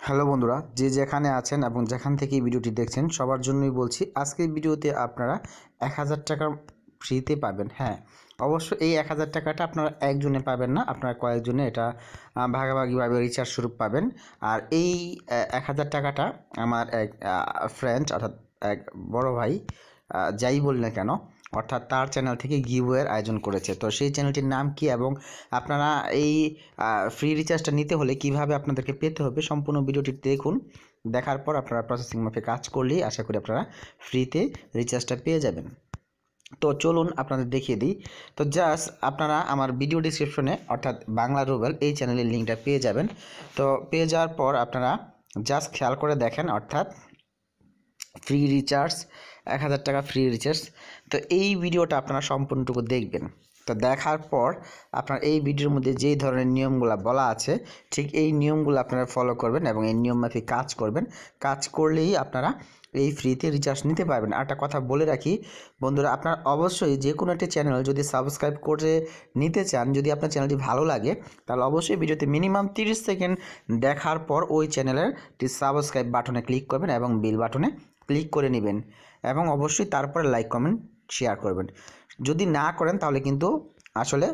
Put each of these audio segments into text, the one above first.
Hello বন্ধুরা, যে যেখানে আছেন এবং যেখান থেকে ভিডিওটি দেখছেন, সবার জন্যই বলছি আজকের ভিডিওতে আপনারা এক হাজার টাকা ফ্রিতে পাবেন। হ্যাঁ অবশ্য এই এক হাজার টাকাটা আপনারা একজনে পাবেন না, আপনারা কয়েকজনে এটা ভাগাভাগিভাবে রিচার্জ স্বরূপ পাবেন। আর এই এক হাজার টাকাটা আমার এক ফ্রেন্ড অর্থাৎ এক বড় ভাই যাই বলি না কেন অর্থাৎ তার চ্যানেল থেকে গিভওয়ের আয়োজন করেছে। তো সেই চ্যানেলটির নাম কি এবং আপনারা এই ফ্রি রিচার্জটা নিতে হলে কীভাবে আপনাদেরকে পেতে হবে সম্পূর্ণ ভিডিওটি দেখুন। দেখার পর আপনারা প্রসেসিং মাফে কাজ করলেই আশা করি আপনারা ফ্রিতে রিচার্জটা পেয়ে যাবেন। তো চলুন আপনাদের দেখিয়ে দিই। তো জাস্ট আপনারা আমার ভিডিও ডিসক্রিপশনে অর্থাৎ বাংলা রুবেল এই চ্যানেলের লিঙ্কটা পেয়ে যাবেন। তো পেয়ে যাওয়ার পর আপনারা জাস্ট খেয়াল করে দেখেন, অর্থাৎ ফ্রি রিচার্জ এক হাজার টাকা ফ্রি রিচার্জ তো এই ভিডিওটা আপনারা সম্পূর্ণটুকু দেখবেন। তো দেখার পর আপনার এই ভিডিওর মধ্যে যেই ধরনের নিয়মগুলো বলা আছে, ঠিক এই নিয়মগুলো আপনারা ফলো করবেন এবং এই নিয়ম মাফিক কাজ করবেন। কাজ করলেই আপনারা এই ফ্রিতে রিচার্জ নিতে পারবেন। আর একটা কথা বলে রাখি, বন্ধুরা, আপনার অবশ্যই যে কোনো একটি চ্যানেল যদি সাবস্ক্রাইব করে নিতে চান, যদি আপনার চ্যানেলটি ভালো লাগে, তাহলে অবশ্যই ভিডিওতে মিনিমাম তিরিশ সেকেন্ড দেখার পর ওই চ্যানেলের সাবস্ক্রাইব বাটনে ক্লিক করবেন এবং বিল বাটনে ক্লিক করে নেবেন এবং অবশ্যই তারপরে লাইক কমেন্ট শেয়ার করবেন। যদি না করেন তাহলে কিন্তু আসলে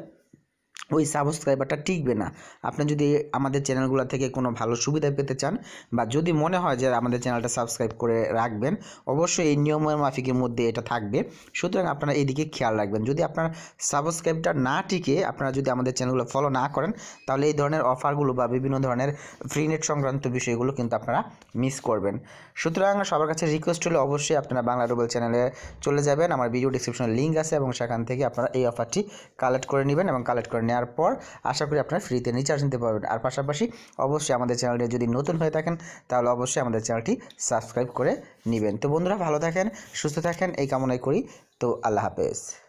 ওই সাবস্ক্রাইবারটা টিকবে না। আপনি যদি আমাদের চ্যানেলগুলো থেকে কোনো ভালো সুবিধা পেতে চান বা যদি মনে হয় যে আমাদের চ্যানেলটা সাবস্ক্রাইব করে রাখবেন, অবশ্যই এই নিয়মের মাফিকের মধ্যে এটা থাকবে। সুতরাং আপনারা এইদিকে খেয়াল রাখবেন। যদি আপনার সাবস্ক্রাইবটা না টিকে, আপনারা যদি আমাদের চ্যানেলগুলো ফলো না করেন, তাহলে এই ধরনের অফারগুলো বা বিভিন্ন ধরনের ফ্রি নেট সংক্রান্ত বিষয়গুলো কিন্তু আপনারা মিস করবেন। সুতরাং সবার কাছে রিকোয়েস্ট হলে অবশ্যই আপনারা বাংলা রুবেল চ্যানেলে চলে যাবেন। আমার ভিডিও ডিসক্রিপশনে লিঙ্ক আছে এবং সেখান থেকে আপনারা এই অফারটি কালেক্ট করে নেবেন এবং কালেক্ট করে নেওয়ার পর আশা করি আপনারা ফ্রিতে রিচার্জ নিতে পারবেন। আর পাশাপাশি অবশ্যই আমাদের চ্যানেলটি যদি নতুন হয়ে থাকেন, তাহলে অবশ্যই আমাদের চ্যানেলটি সাবস্ক্রাইব করে নেবেন। তো বন্ধুরা, ভালো থাকেন, সুস্থ থাকেন, এই কামনাই করি। তো আল্লাহ হাফেজ।